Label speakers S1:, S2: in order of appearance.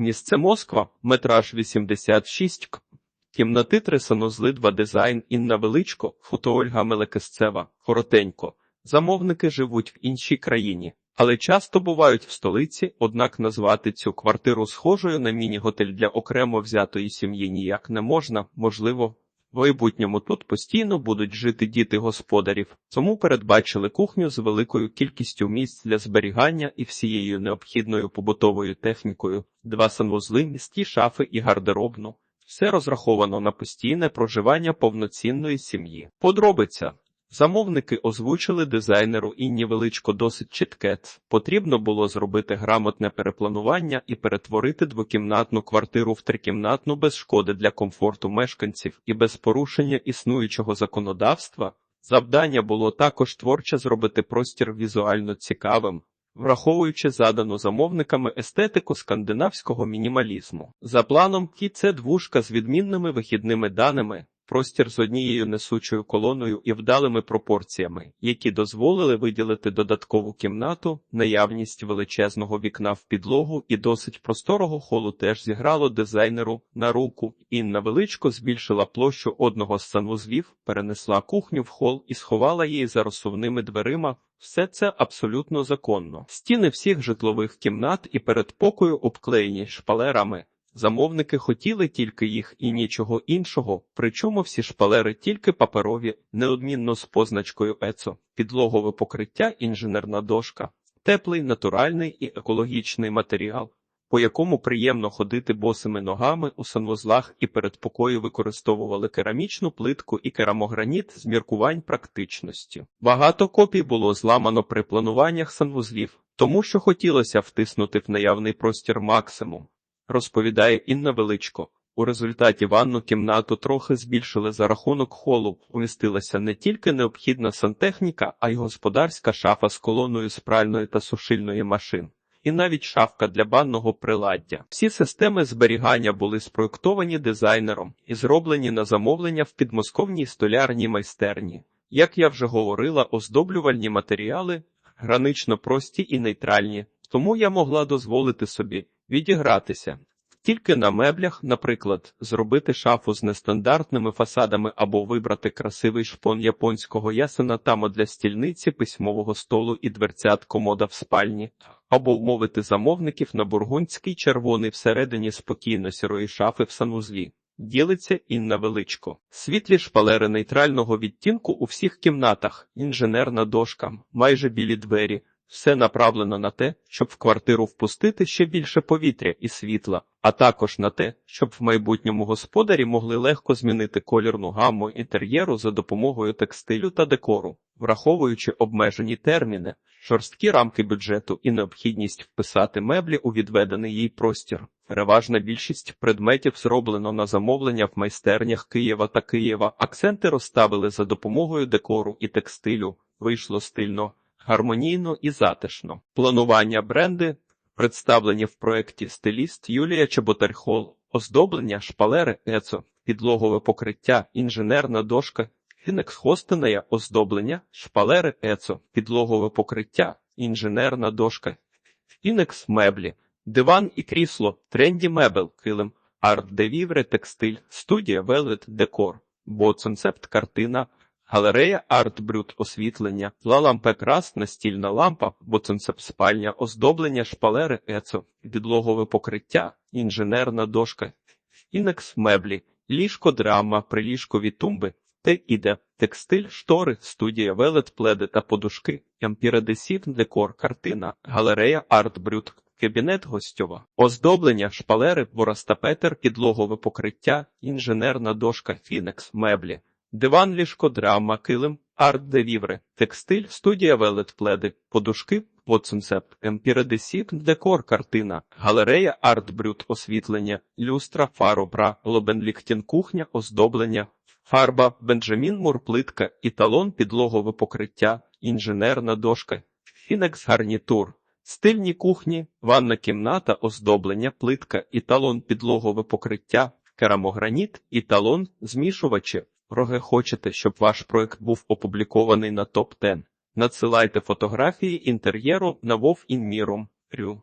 S1: Місце Москва, метраж 86 к. Кімнати три санузли два дизайн Інна Величко, фото Ольга Мелекисцева, коротенько. Замовники живуть в іншій країні, але часто бувають в столиці, однак назвати цю квартиру схожою на міні-готель для окремо взятої сім'ї ніяк не можна, можливо, в майбутньому тут постійно будуть жити діти господарів, тому передбачили кухню з великою кількістю місць для зберігання і всією необхідною побутовою технікою, два санвузли, місті шафи і гардеробну. Все розраховано на постійне проживання повноцінної сім'ї. Подробиця. Замовники озвучили дизайнеру Інні Величко досить чітке. Потрібно було зробити грамотне перепланування і перетворити двокімнатну квартиру в трикімнатну без шкоди для комфорту мешканців і без порушення існуючого законодавства. Завдання було також творче зробити простір візуально цікавим, враховуючи задану замовниками естетику скандинавського мінімалізму. За планом, кі це двушка з відмінними вихідними даними. Простір з однією несучою колоною і вдалими пропорціями, які дозволили виділити додаткову кімнату, наявність величезного вікна в підлогу і досить просторого холу теж зіграло дизайнеру на руку. Інна величко збільшила площу одного з санвузлів, перенесла кухню в хол і сховала її за розсувними дверима. Все це абсолютно законно. Стіни всіх житлових кімнат і передпокою обклеєні шпалерами. Замовники хотіли тільки їх і нічого іншого, причому всі шпалери тільки паперові, неодмінно з позначкою ЕЦО, підлогове покриття, інженерна дошка, теплий, натуральний і екологічний матеріал, по якому приємно ходити босими ногами у санвузлах і передпокою використовували керамічну плитку і керамограніт з міркувань практичності. Багато копій було зламано при плануваннях санвузлів, тому що хотілося втиснути в наявний простір максимум розповідає Інна Величко. У результаті ванну кімнату трохи збільшили за рахунок холу. Умістилася не тільки необхідна сантехніка, а й господарська шафа з колоною з пральної та сушильної машин. І навіть шафка для банного приладдя. Всі системи зберігання були спроєктовані дизайнером і зроблені на замовлення в підмосковній столярній майстерні. Як я вже говорила, оздоблювальні матеріали гранично прості і нейтральні, тому я могла дозволити собі відігратися. Тільки на меблях, наприклад, зробити шафу з нестандартними фасадами або вибрати красивий шпон японського ясена тамо для стільниці, письмового столу і дверцят комода в спальні, або вмовити замовників на бургундський червоний всередині спокійно сірої шафи в санвузлі. Ділиться Інна Величко. Світлі шпалери нейтрального відтінку у всіх кімнатах, інженерна дошка, майже білі двері. Все направлено на те, щоб в квартиру впустити ще більше повітря і світла, а також на те, щоб в майбутньому господарі могли легко змінити колірну гамму інтер'єру за допомогою текстилю та декору, враховуючи обмежені терміни, жорсткі рамки бюджету і необхідність вписати меблі у відведений їй простір. Переважна більшість предметів зроблено на замовлення в майстернях Києва та Києва. Акценти розставили за допомогою декору і текстилю. Вийшло стильно гармонійно і затишно. Планування бренди представлені в проєкті стиліст Юлія Чеботарьхол, оздоблення, шпалери, ецо, підлогове покриття, інженерна дошка, фінекс-хостинея, оздоблення, шпалери, ецо, підлогове покриття, інженерна дошка, фінекс меблі, диван і крісло, тренді мебел, килим, арт-девівре, текстиль, студія Велвет Декор, бо-концепт картина. Галерея арт-брют освітлення, лампе крас, настільна лампа, боценцеп спальня, оздоблення шпалери, ецо, підлогове покриття, інженерна дошка, інекс меблі, ліжко драма, приліжкові тумби, те іде, текстиль, штори, студія велет, пледи та подушки, ямпіредесів, декор, картина, галерея арт-брют, кабінет гостьова, оздоблення, шпалери, воростапетер, підлогове покриття, інженерна дошка, фінекс, меблі. Диван, ліжко, драма, килим, арт-девівре, текстиль, студія велет-пледи, подушки, подсонцепт, емпіредесів, декор, картина, галерея, арт-брют, освітлення, люстра, фаробра, лобенліктін, кухня, оздоблення, фарба, бенджамін, мур, плитка, італон, підлогове покриття, інженерна дошка, фінекс, гарнітур. Стильні кухні, ванна кімната, оздоблення, плитка, італон, підлогове покриття, керамограніт, італон, змішувачі, Роге хочете, щоб ваш проект був опублікований на топ 10 Надсилайте фотографії інтер'єру на Вов. Рю.